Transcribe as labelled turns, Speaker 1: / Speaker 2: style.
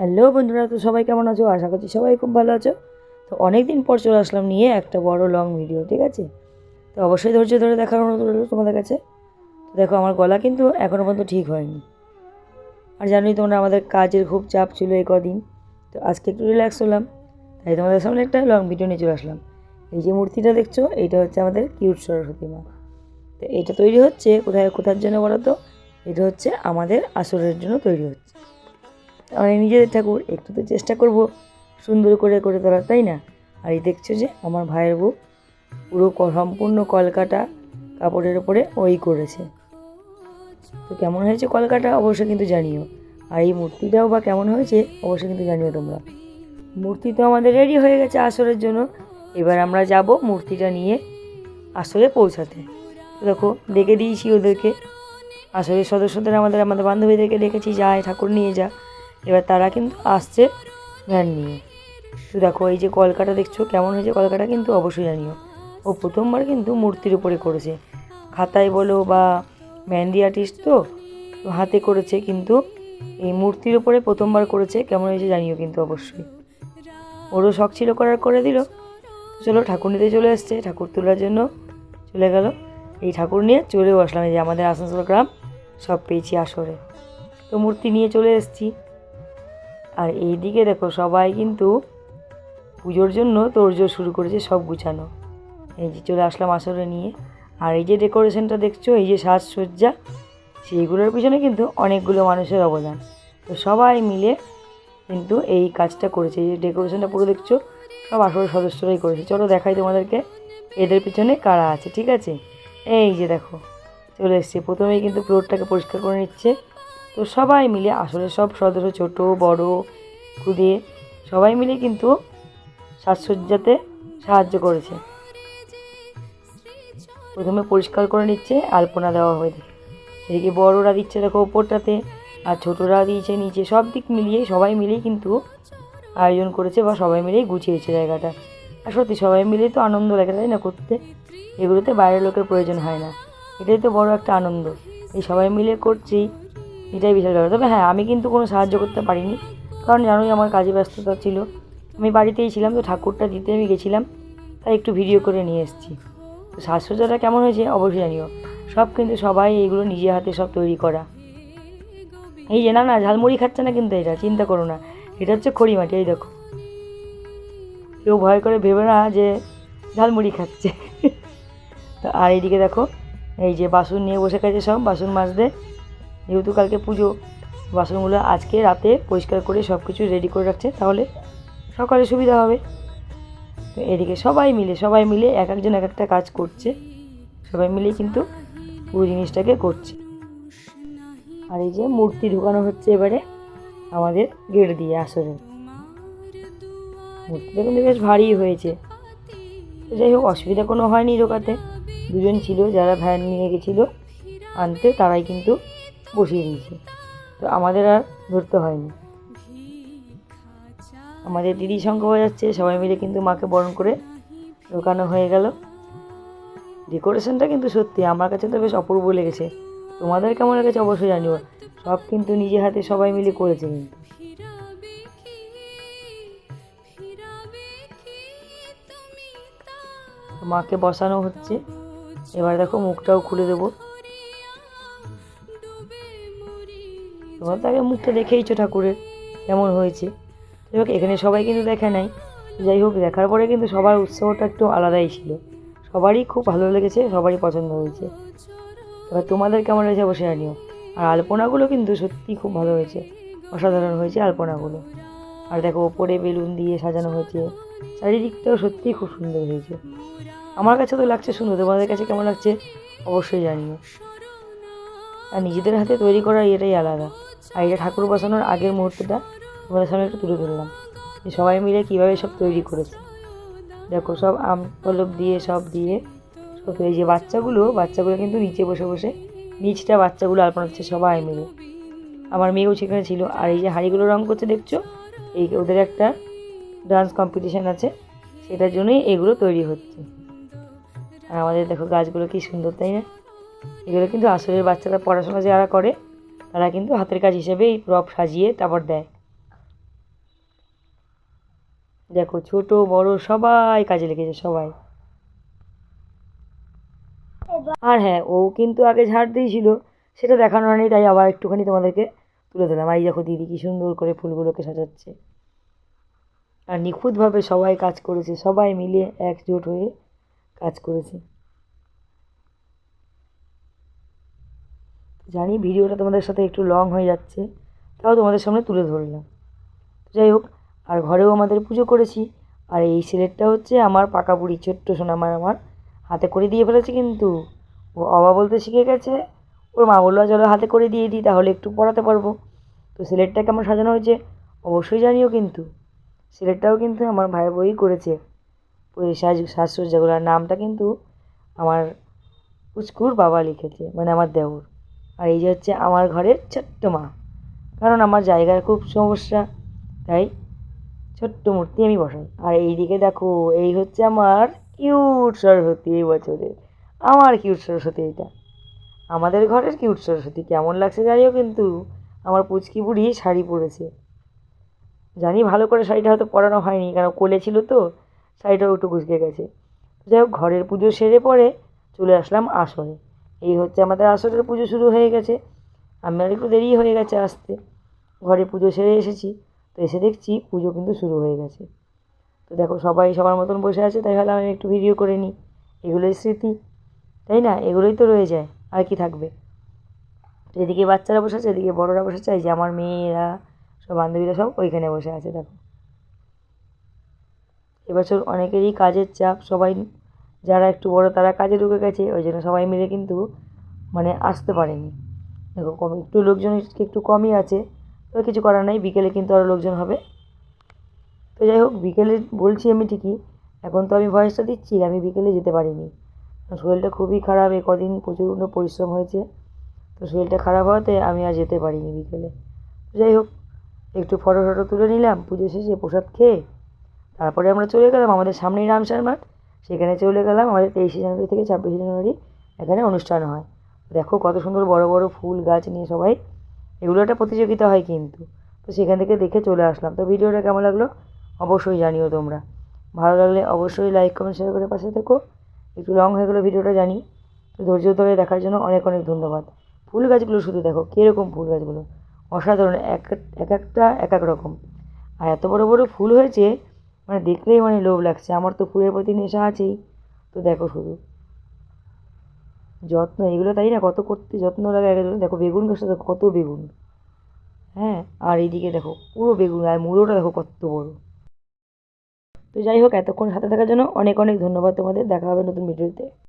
Speaker 1: Hello বন্ধুরা, তো সবাই কেমন আছো? আশা করছি সবাই খুব ভালো আছো। তো অনেক দিন পর চলে আসলাম নিয়ে একটা বড় লং ভিডিও ঠিক আছে? তো অবশ্যই ধৈর্য ধরে দেখার অনুরোধ রইল তোমাদের কাছে। তো দেখো, আমার গলা কিন্তু এখনও পর্যন্ত ঠিক হয়নি। আর জানোই তোমরা, আমাদের কাজের খুব চাপ ছিল এই কদিন। তো আজকে একটু রিল্যাক্স হলাম, তাই তোমাদের সামনে একটা লং ভিডিও নিয়ে চলে আসলাম। এই যে মূর্তিটা দেখছ এইটা হচ্ছে আমাদের কিউট সরস্বতী মা। তো এটা তৈরি হচ্ছে, কোথায়, কোথার জন্য বলো তো? এটা হচ্ছে আমাদের আসরের জন্য তৈরি হচ্ছে। আমি নিজেদের ঠাকুর, একটু তো চেষ্টা করব সুন্দর করে করে তোলার, তাই না? আর এই দেখছ যে, আমার ভাইয়ের বউ পুরো সম্পূর্ণ কলকাটা কাপড়ের ওপরে ওই করেছে। তো কেমন হয়েছে কলকাটা অবশ্যই কিন্তু জানিও। আর এই মূর্তিটাও বা কেমন হয়েছে? অবশ্যই কিন্তু জানিও তোমরা। মূর্তি তো আমাদের রেডি হয়ে গেছে আসরের জন্য। এবার আমরা যাব মূর্তিটা নিয়ে আসরে পৌঁছাতে। দেখো, ডেকে দিয়েছি ওদেরকে। আসরের সদস্যদের আমাদের আমাদের বান্ধবীদেরকে ডেকেছি যায় ঠাকুর নিয়ে যা। এবার তারা কিন্তু আসছে ভ্যান নিয়ে। তো দেখো, এই যে কলকাটা দেখছ, কেমন হয়েছে কলকাটা কিন্তু অবশ্যই জানিও। ও প্রথমবার কিন্তু মূর্তির উপরে করেছে। খাতায় বলো বা মেহেন্দি আর্টিস্ট তো, হাতে করেছে কিন্তু এই মূর্তির উপরে প্রথমবার করেছে, কেমন হয়েছে জানিও কিন্তু অবশ্যই। ওরও শখ ছিল করার, করে দিল। চলো ঠাকুর নিতে চলে এসছে, ঠাকুর তোলার জন্য চলে গেল। এই ঠাকুর নিয়ে চলেও আসলাম। এই যে আমাদের আসানসোল গ্রাম, সব পেয়েছি আসরে। তো মূর্তি নিয়ে চলে এসেছি। আর এই দিকে দেখো সবাই কিন্তু পুজোর জন্য তোড়জোড় শুরু করেছে, সব গুছানো। এই যে চলে আসলাম আসরে নিয়ে। আর এই যে ডেকোরেশনটা দেখছ, এই যে সাজসজ্জা, সেইগুলোর পিছনে কিন্তু অনেকগুলো মানুষের অবদান। তো সবাই মিলে কিন্তু এই কাজটা করেছে। এই যে ডেকোরেশনটা পুরো দেখছ, সব আসরের সদস্যরাই করেছে। চলো দেখাই তোমাদেরকে এদের পিছনে কারা আছে, ঠিক আছে? এই যে দেখো, চলে এসছে। প্রথমেই কিন্তু ফ্লোরটাকে পরিষ্কার করে নিচ্ছে। তো সবাই মিলে, আসলে সব সদস্য ছোট, বড়, খুদে, সবাই মিলে কিন্তু সাজসজ্জাতে সাহায্য করেছে। প্রথমে পরিষ্কার করে নিচ্ছে, আলপনা দেওয়া হয়ে দেখে এদিকে বড়রা দিচ্ছে দেখো ওপরটাতে, আর ছোটরা দিয়েছে নিচে, সব দিক মিলিয়ে সবাই মিলেই কিন্তু আয়োজন করেছে বা সবাই মিলেই গুছিয়েছে জায়গাটা। আর সত্যি সবাই মিলেই তো আনন্দ লাগে, তাই না? করতে। এগুলোতে বাইরের লোকের প্রয়োজন হয় না। এটাই তো বড় একটা আনন্দ। এই সবাই মিলে করছি এটাই বিশাল ব্যাপার। তবে হ্যাঁ আমি কিন্তু কোনো সাহায্য করতে পারিনি। কারণ জানোই আমার কাজে ব্যস্ততা ছিল। আমি বাড়িতেই ছিলাম, তো ঠাকুরটা দিতে আমি গেছিলাম। তাই একটু ভিডিও করে নিয়ে এসেছি। তো সাজসজ্জাটা কেমন হয়েছে অবশ্যই জানিও। সব কিন্তু সবাই এইগুলো নিজে হাতে সব তৈরি করা। এই যে, না না, ঝালমুড়ি খাচ্ছে না কিন্তু এটা, চিন্তা করো না। এটা হচ্ছে খড়ি মাটি এই দেখো। কেউ ভয় করে ভেবে না যে ঝালমুড়ি খাচ্ছে। তো আর এইদিকে দেখো, এই যে বাসন নিয়ে বসে গেছে সব, বাসন মাজতে। যেহেতু কালকে পুজো, বাসনগুলো আজকে রাতে পরিষ্কার করে সব কিছু রেডি করে রাখছে, তাহলে সকালে সুবিধা হবে। তো এদিকে সবাই মিলে সবাই মিলে এক একজন এক একটা কাজ করছে। সবাই মিলে কিন্তু পুরো জিনিসটাকে করছে। আর এই যে মূর্তি ঢুকানো হচ্ছে এবারে আমাদের গেট দিয়ে আসরে মূর্তিটা কিন্তু বেশ ভারী হয়েছে। যাই হোক, অসুবিধা কোনো হয়নি ঢোকাতে। দুজন ছিল, যারা ভ্যান নিয়ে গেছিল আনতে, তারাই কিন্তু বসিয়ে দিয়েছে। তো আমাদের আর ধরতে হয়নি। আমাদের দিদি শঙ্খ হয়ে যাচ্ছে, সবাই মিলে কিন্তু মাকে বরণ করে ঢোকানো হয়ে গেল। ডেকোরেশনটা কিন্তু সত্যি, আমার কাছে তো বেশ অপূর্ব লেগেছে। তোমাদের কেমন লেগেছে অবশ্যই জানিও। সব কিন্তু নিজে হাতে সবাই মিলে করেছে কিন্তু। মাকে বসানো হচ্ছে। এবার দেখো মুখটাও খুলে দেবো। তোমরা তো আগে মুখটা দেখেইছো ঠাকুরের, কেমন হয়েছে। যাই হোক, এখানে সবাই কিন্তু দেখে নাই। যাই হোক, দেখার পরে কিন্তু সবার উৎসাহটা একটু আলাদাই ছিল। সবারই খুব ভালো লেগেছে, সবারই পছন্দ হয়েছে। এবার তোমাদের কেমন হয়েছে অবশ্যই জানিও। আর আলপনাগুলো কিন্তু সত্যি খুব ভালো হয়েছে। অসাধারণ হয়েছে আলপনাগুলো। আর দেখো, ওপরে বেলুন দিয়ে সাজানো হয়েছে। চারিদিকটাও সত্যিই খুব সুন্দর হয়েছে। আমার কাছে তো লাগছে সুন্দর তোমাদের কাছে কেমন লাগছে অবশ্যই জানিও। আর নিজেদের হাতে তৈরি করা এটাই আলাদা। আর এটা ঠাকুর বসানোর আগের মুহূর্তটা তোমাদের সামনে একটু তুলে ধরলাম। যে সবাই মিলে কীভাবে সব তৈরি করেছে। দেখো সব আম পলক দিয়ে, সব দিয়ে সব এই যে বাচ্চাগুলো বাচ্চাগুলো কিন্তু নিচে বসে বসে নিচটা বাচ্চাগুলো আলপনা হচ্ছে সবাই মিলে। আমার মেয়েও সেখানে ছিল। আর এই যে হাঁড়িগুলো রং করছে দেখছ? এই ওদের একটা ডান্স কম্পিটিশান আছে। সেটার জন্যই এগুলো তৈরি হচ্ছে। আর আমাদের দেখো গাছগুলো কি সুন্দর, তাই না? এগুলো কিন্তু আসলের বাচ্চারা পড়াশোনা যারা করে, তারা কিন্তু হাতের কাজ হিসেবে এই প্রপ সাজিয়ে তারপর দেয়। দেখো, ছোট, বড় সবাই কাজে লেগেছে, সবাই। আর হ্যাঁ ও কিন্তু আগে ঝাড় দিয়েছিল, সেটা দেখানো হয়নি, তাই আবার একটুখানি তোমাদেরকে তুলে দিলাম এই দেখো দিদি কি সুন্দর করে ফুলগুলোকে সাজাচ্ছে। আর নিখুঁতভাবে সবাই কাজ করেছে, সবাই মিলে একজোট হয়ে কাজ করেছে। জানি ভিডিওটা তোমাদের সাথে একটু লং হয়ে যাচ্ছে, তাও তোমাদের সামনে তুলে ধরলাম। যাই হোক, আর ঘরেও আমাদের পুজো করেছি, আর এই সিলেটটা হচ্ছে আমার পাকা বুড়ি ছোট্ট সোনামার আমার হাতে করে দিয়ে ফেলেছে কিন্তু। ও অবা বলতে শিখে গেছে, ওর মা বলল চলো হাতে করে দিয়ে দিই, তাহলে একটু পড়াতে পারব। তো সিলেটটা কেমন সাজানো হয়েছে, অবশ্যই জানিও কিন্তু। সিলেটটাও কিন্তু আমার ভাই বই করেছে। ওই সাজ, সাজসজ্জাগুলো, আর নামটা কিন্তু আমার পুচকুর বাবা লিখেছে মানে আমার দেওর। আর এই যে হচ্ছে আমার ঘরের ছোট্ট মা। কারণ আমার জায়গার খুব সমস্যা, তাই ছোট্ট মূর্তি আমি বসাই। আর এইদিকে দেখো, এই হচ্ছে আমার কিউট সরস্বতী এই বছরের। আমার কিউট সরস্বতী এটা আমাদের ঘরের কিউট সরস্বতী, কেমন লাগছে জানিও কিন্তু আমার পুচকি বুড়ি শাড়ি পরেছে। জানি ভালো করে শাড়িটা হয়তো পরানো হয়নি, কারণ কোলে ছিল তো, শাড়িটাও একটু গুজকে গেছে। যাই হোক, ঘরের পুজো সেরে পরে চলে আসলাম আসরে। এই হচ্ছে আমাদের আসরের পুজো শুরু হয়ে গেছে। আমার একটু দেরি হয়ে গেছে আসতে। ঘরে পুজো সেরে এসেছি। তো এসে দেখছি পুজো কিন্তু শুরু হয়ে গেছে। তো দেখো সবাই সবার মতন বসে আছে, তাই ভাবলাম আমি একটু ভিডিও করে নিই। এগুলোই স্মৃতি, তাই না? এগুলোই তো রয়ে যায়। আর কি থাকবে? তো এদিকে বাচ্চারা বসে আছে, এদিকে বড়রা বসে আছে যে আমার মেয়েরা, সব বান্ধবীরা সব ওইখানে বসে আছে, দেখো। এবছর অনেকেরই কাজের চাপ, সবাই যারা একটু বড় তারা কাজে ঢুকে গেছে, ওই জন্য সবাই মিলে কিন্তু মানে আসতে পারেনি। দেখো, কম একটু লোকজন একটু কমই আছে, তো কিছু করার নেই, বিকেলে কিন্তু আরও লোকজন হবে। তো যাই হোক, বিকেলে বলছি আমি ঠিকই, এখন তো আমি ভয়েসটা দিচ্ছি, আমি বিকেলে যেতে পারিনি। শরীরটা খুবই খারাপ, এ কদিন প্রচণ্ড পরিশ্রম হয়েছে, তো শরীরটা খারাপ হওয়াতে আমি আর যেতে পারিনি বিকেলে। যাই হোক, একটু ফটো ফটো তুলে নিলাম, পুজো শেষে প্রসাদ খেয়ে, তারপরে আমরা চলে গেলাম আমাদের সামনেই রামসার মাঠ সেখানে চলে গেলাম, আমাদের তেইশে জানুয়ারি থেকে ছাব্বিশে জানুয়ারি এখানে অনুষ্ঠান হয়। দেখো কত সুন্দর বড় বড় ফুল গাছ নিয়ে সবাই, এগুলো একটা প্রতিযোগিতা হয় কিন্তু। তো সেখান থেকে দেখে চলে আসলাম। তো ভিডিওটা কেমন লাগল অবশ্যই জানিও তোমরা। ভালো লাগলে অবশ্যই লাইক কমেন্ট শেয়ার করে পাশে থেকো। একটু লং হয়ে গেলো ভিডিওটা জানি। তো ধৈর্য ধরে দেখার জন্য অনেক অনেক ধন্যবাদ। ফুল গাছগুলো শুধু দেখো, কীরকম ফুল গাছগুলো। অসাধারণ এক এক একটা, এক এক রকম। আর এত বড় বড় ফুল হয়েছে মানে দেখলেই মানে লোভ লাগছে। আমার তো ফুলের প্রতি নেশা আছেই। তো দেখো শুধু। যত্ন, এগুলো তাই না? কত করতে যত্ন লাগে একজন দেখো বেগুন গাছটা দেখো, কত বেগুন। হ্যাঁ? আর এইদিকে দেখো, পুরো বেগুন। আর মুড়োটা দেখো কত বড়। তো যাই হোক, এতক্ষণ সাথে থাকার জন্য অনেক অনেক ধন্যবাদ তোমাদের। দেখা হবে নতুন ভিডিওতে।